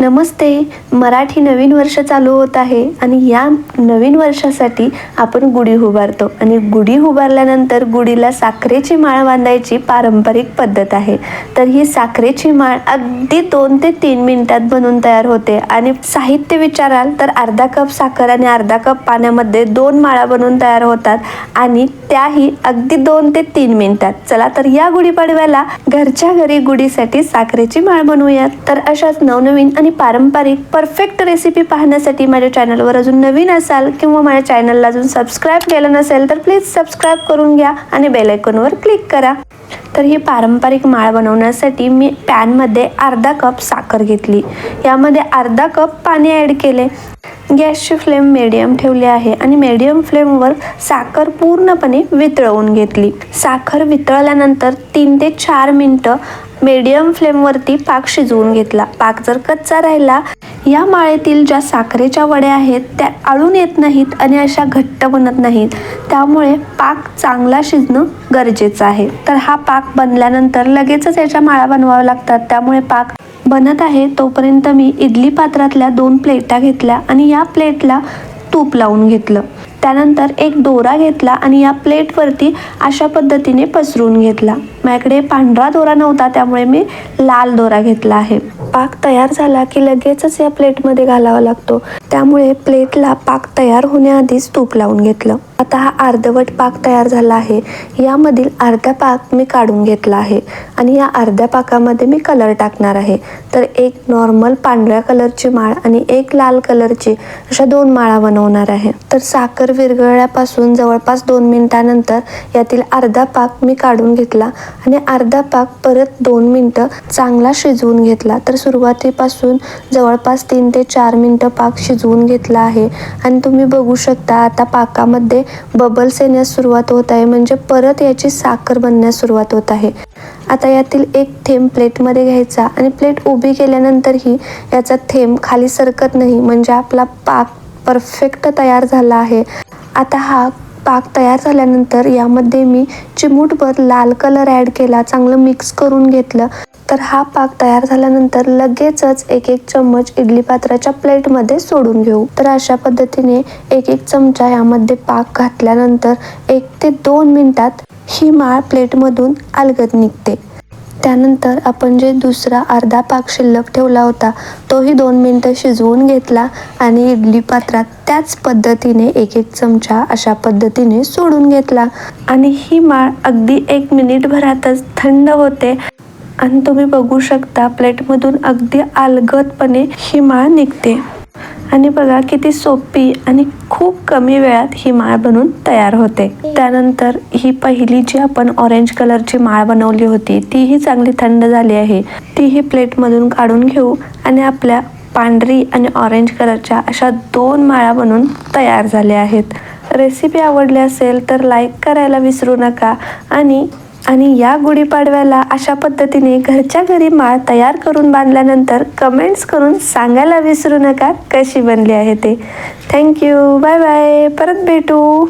नमस्ते. मराठी नवीन वर्ष चालू होत आहे आणि या नवीन वर्षासाठी आपण गुढी उभारतो. आणि गुढी उभारल्यानंतर गुढीला साखरेची माळ बांधायची पारंपरिक पद्धत आहे. तर ही साखरेची माळ अगदी दोन ते तीन मिनिटात बनून तयार होते. आणि साहित्य विचाराल तर अर्धा कप साखर आणि अर्धा कप पाण्यामध्ये दोन माळा बनवून तयार होतात. आणि त्याही अगदी दोन ते तीन मिनिटात. चला तर या गुढीपाडव्याला घरच्या घरी गुढीसाठी साखरेची माळ बनवूयात. तर अशाच नवनवीन आणि पारंपरिक परफेक्ट रेसिपी पाहण्यासाठी माझ्या चॅनलवर अजून नवीन असाल किंवा माझ्या चॅनलला अजून सबस्क्राईब केलं नसेल तर प्लीज सबस्क्राईब करून घ्या आणि बेल आयकॉनवर क्लिक करा. तर ही पारंपरिक माळ बनवण्यासाठी मी पॅनमध्ये अर्धा कप साखर घेतली. यामध्ये अर्धा कप पाणी ॲड केले. गॅसची फ्लेम मिडियम ठेवली आहे आणि मिडियम फ्लेमवर साखर पूर्णपणे वितळवून घेतली. साखर वितळल्यानंतर तीन ते चार मिनटं मीडियम फ्लेमवरती पाक शिजवून घेतला. पाक जर कच्चा राहिला या माळेतील ज्या साखरेच्या वड्या आहेत त्या आळून येत नाहीत आणि अशा घट्ट बनत नाहीत. त्यामुळे पाक चांगला शिजणं गरजेचं आहे. तर हा पाक बनल्यानंतर लगेचच याच्या माळा बनवाव्या लागतात. त्यामुळे पाक बनत आहे तोपर्यंत मी इडली पात्रातल्या दोन प्लेटा घेतल्या आणि या प्लेटला तूप लावून घेतलं. त्यानंतर एक दोरा घेतला आणि या प्लेटवरती अशा पद्धतीने पसरून घेतला. माझ्याकडे पांढरा दोरा नव्हता त्यामुळे मी लाल दोरा घेतला आहे. पाक तयार झाला की लगेचच या प्लेटमध्ये घालावा लागतो. त्यामुळे प्लेटला पाक तयार होण्याआधीच तूप लावून घेतलं. आता हा अर्धवट पाक तयार झाला आहे. यामधील अर्धा पाक मी काढून घेतला आहे आणि या अर्ध्या पाकामध्ये मी कलर टाकणार आहे. तर एक नॉर्मल पांढऱ्या कलरची माळ आणि एक लाल कलरची अशा दोन माळा बनवणार आहे. तर साखर विरघळल्यापासून जवळपास दोन मिनिटानंतर यातील अर्धा पाक मी काढून घेतला आणि अर्धा पाक परत दोन मिनटं चांगला शिजवून घेतला. तर सुरुवातीपासून जवळपास तीन ते चार मिनटं पाक शिजवून घेतला आहे. आणि तुम्ही बघू शकता आता पाकामध्ये बबल्स येण्यास सुरुवात होत आहे म्हणजे परत याची साखर बनण्यास सुरुवात होत आहे. आता यातील एक थेंब प्लेटमध्ये घ्यायचा आणि प्लेट उभी केल्यानंतरही याचा थेंब खाली सरकत नाही म्हणजे आपला पाक परफेक्ट तयार झाला आहे. आता हा पाक तयार झाल्यानंतर यामध्ये मी चिमूटभर लाल कलर ॲड केला चांगलं मिक्स करून घेतलं. तर हा पाक तयार झाल्यानंतर लगेचच एक एक चम्मच इडली पात्राच्या प्लेटमध्ये सोडून घेऊ. तर अशा पद्धतीने एक एक चमचा यामध्ये पाक घातल्यानंतर एक ते दोन मिनटात ही माळ प्लेटमधून अलगद निघते. त्यानंतर आपण जे दुसरा अर्धा पाक शिल्लक ठेवला होता तोही दोन मिनटं शिजवून घेतला आणि इडली पात्रात त्याच पद्धतीने एक एक चमचा अशा पद्धतीने सोडून घेतला. आणि ही माळ अगदी एक मिनिटभरातच थंड होते. आणि तुम्ही बघू शकता प्लेटमधून अगदी अलगदपणे ही माळ निघते. आणि बघा किती सोपी आणि खूप कमी वेळात ही माळ बनून तयार होते. त्यानंतर ही पहिली जी आपण ऑरेंज कलरची माळ बनवली होती तीही चांगली थंड झाली आहे. तीही प्लेटमधून काढून घेऊ आणि आपल्या पांढरी आणि ऑरेंज कलरच्या अशा दोन माळा बनून तयार झाल्या आहेत. रेसिपी आवडली असेल तर लाईक करायला विसरू नका आणि आणि या गुढीपाडव्याला अशा पद्धतीने घरच्या घरी माळ तयार करून बांधल्यानंतर कमेंट्स करून सांगायला विसरू नका कशी बनली आहे ते. थँक्यू बाय बाय परत भेटू.